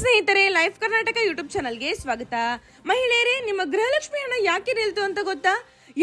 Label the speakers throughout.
Speaker 1: ಸ್ನೇಹಿತರೆ life Karnataka YouTube ಚಾನಲ್ಗೆ ಸ್ವಾಗತ. ಮಹಿಳೆಯರೇ, ನಿಮ್ಮ ಗೃಹಲಕ್ಷ್ಮಿ ಹಣ ಯಾಕೆ ನಿಲ್ತು ಅಂತ ಗೊತ್ತಾ?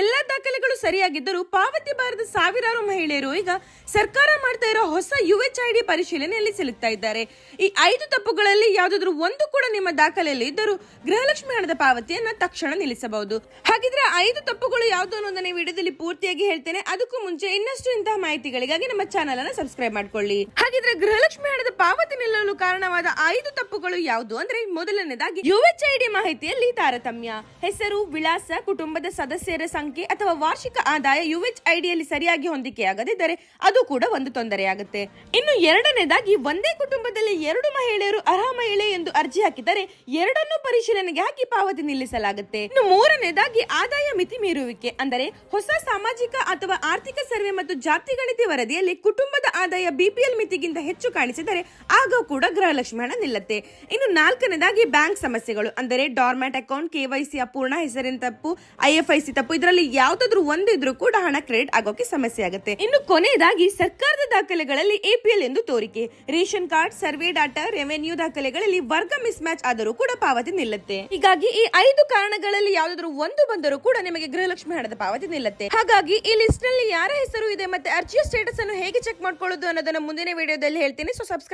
Speaker 1: ಎಲ್ಲ ದಾಖಲೆಗಳು ಸರಿಯಾಗಿದ್ದರೂ ಪಾವತಿ ಬಾರದ ಸಾವಿರಾರು ಮಹಿಳೆಯರು ಈಗ ಸರ್ಕಾರ ಮಾಡ್ತಾ ಇರೋ ಹೊಸ ಯು ಎಚ್ ಐ ಡಿ ಪರಿಶೀಲನೆಯಲ್ಲಿ ಸಿಲುಕ್ತಾ ಇದ್ದಾರೆ. ಈ ಐದು ತಪ್ಪುಗಳಲ್ಲಿ ಯಾವುದಾದ್ರೂ ಒಂದು ಕೂಡ ನಿಮ್ಮ ದಾಖಲೆಯಲ್ಲಿ ಇದ್ದರೂ ಗೃಹಲಕ್ಷ್ಮಿ ಹಣದ ಪಾವತಿಯನ್ನ ತಕ್ಷಣ ನಿಲ್ಲಿಸಬಹುದು. ಹಾಗಿದ್ರೆ ಐದು ತಪ್ಪುಗಳು ಯಾವುದು ಅನ್ನೋದನ್ನ ಈ ವಿಡಿಯೋದಲ್ಲಿ ಪೂರ್ತಿಯಾಗಿ ಹೇಳ್ತೇನೆ. ಅದಕ್ಕೂ ಮುಂಚೆ ಇನ್ನಷ್ಟು ಇಂತಹ ಮಾಹಿತಿಗಳಿಗಾಗಿ ನಮ್ಮ ಚಾನಲ್ ಅನ್ನ ಸಬ್ಸ್ಕ್ರೈಬ್ ಮಾಡ್ಕೊಳ್ಳಿ. ಹಾಗಿದ್ರೆ ಗೃಹಲಕ್ಷ್ಮಿ ಹಣದ ಪಾವತಿ ನಿಲ್ಲಲು ಕಾರಣವಾದ ಐದು ತಪ್ಪುಗಳು ಯಾವುದು ಅಂದ್ರೆ ಮೊದಲನೇದಾಗಿ ಯುಎಚ್ಐಡಿ ಮಾಹಿತಿಯಲ್ಲಿ ತಾರತಮ್ಯ, ಹೆಸರು, ವಿಳಾಸ, ಕುಟುಂಬದ ಸದಸ್ಯರ ಸಂಖ್ಯೆ ಅಥವಾ ವಾರ್ಷಿಕ ಆದಾಯ ಯುಎಚ್ಐಡಿಯಲ್ಲಿ ಸರಿಯಾಗಿ ಹೊಂದಿಕೆಯಾಗದಿದ್ದರೆ ಅದು ಕೂಡ ಒಂದು ತೊಂದರೆಯಾಗುತ್ತೆ. ಇನ್ನು ಎರಡನೇದಾಗಿ ಒಂದೇ ಕುಟುಂಬದಲ್ಲಿ ಎರಡು ಮಹಿಳೆಯರು ಅರ್ಹ ಮಹಿಳೆ ಎಂದು ಅರ್ಜಿ ಹಾಕಿದರೆ ಎರಡನ್ನೂ ಪರಿಶೀಲನೆಗೆ ಹಾಕಿ ಪಾವತಿ ನಿಲ್ಲಿಸಲಾಗುತ್ತೆ. ಇನ್ನು ಮೂರನೇದಾಗಿ ಆದಾಯ ಮಿತಿ ಮೀರುವಿಕೆ ಅಂದರೆ ಹೊಸ ಸಾಮಾಜಿಕ ಅಥವಾ ಆರ್ಥಿಕ ಸರ್ವೆ ಮತ್ತು ಜಾತಿ ಗಣಿತಿ ವರದಿಯಲ್ಲಿ ಕುಟುಂಬದ ಆದಾಯ ಬಿಪಿಎಲ್ ಮಿತಿಗಿಂತ ಹೆಚ್ಚು ಕಾಣಿಸಿದರೆ ಆಗ ಕೂಡ ಗೃಹಲಕ್ಷ್ಮಿ ಹಣ ನಿಲ್ಲತ್ತೆ. ಇನ್ನು ನಾಲ್ಕನೇದಾಗಿ ಬ್ಯಾಂಕ್ ಸಮಸ್ಯೆಗಳು. ಅಂದರೆ ಡಾರ್ಮ್ಯಾಟ್ ಅಕೌಂಟ್ ಕೆವೈಸಿ ಅಪೂರ್ಣ, ಹೆಸರಿನ ತಪ್ಪು ಐಎಫ್ ಐ ಸಿ ತಪ್ಪು, ಇದರಲ್ಲಿ ಯಾವ್ದಾದ್ರು ಒಂದಿದ್ರೂ ಕೂಡ ಹಣ ಕ್ರೆಡಿಟ್ ಆಗೋಕೆ ಸಮಸ್ಯೆ ಆಗುತ್ತೆ. ಇನ್ನು ಕೊನೆಯದಾಗಿ ಸರ್ಕಾರದ ದಾಖಲೆಗಳಲ್ಲಿ ಎಪಿಎಲ್ ಎಂದು ತೋರಿಕೆ. Ration card, survey data, revenue ದಾಖಲೆಗಳಲ್ಲಿ ವರ್ಗ ಮಿಸ್ ಮ್ಯಾಚ್ ಆದರೂ ಕೂಡ ಪಾವತಿ ನಿಲ್ಲುತ್ತೆ. ಹೀಗಾಗಿ ಈ ಐದು ಕಾರಣಗಳಲ್ಲಿ ಯಾವ್ದಾದ್ರು ಒಂದು ಬಂದರೂ ಕೂಡ ನಿಮಗೆ ಗೃಹಲಕ್ಷ್ಮಿ ಹಣದ ಪಾವತಿ ನಿಲ್ಲುತ್ತೆ. ಹಾಗಾಗಿ ಈ ಲಿಸ್ಟ್ನಲ್ಲಿ ಯಾರ ಹೆಸರು ಇದೆ ಮತ್ತೆ ಅರ್ಜಿಯ ಸ್ಟೇಟಸ್ ಅನ್ನು ಹೇಗೆ ಚೆಕ್ ಮಾಡ್ಕೊಳ್ಳೋದು ಅನ್ನೋದನ್ನ ಮುಂದಿನ ವಿಡಿಯೋದಲ್ಲಿ ಹೇಳ್ತೀನಿ. ಸೊ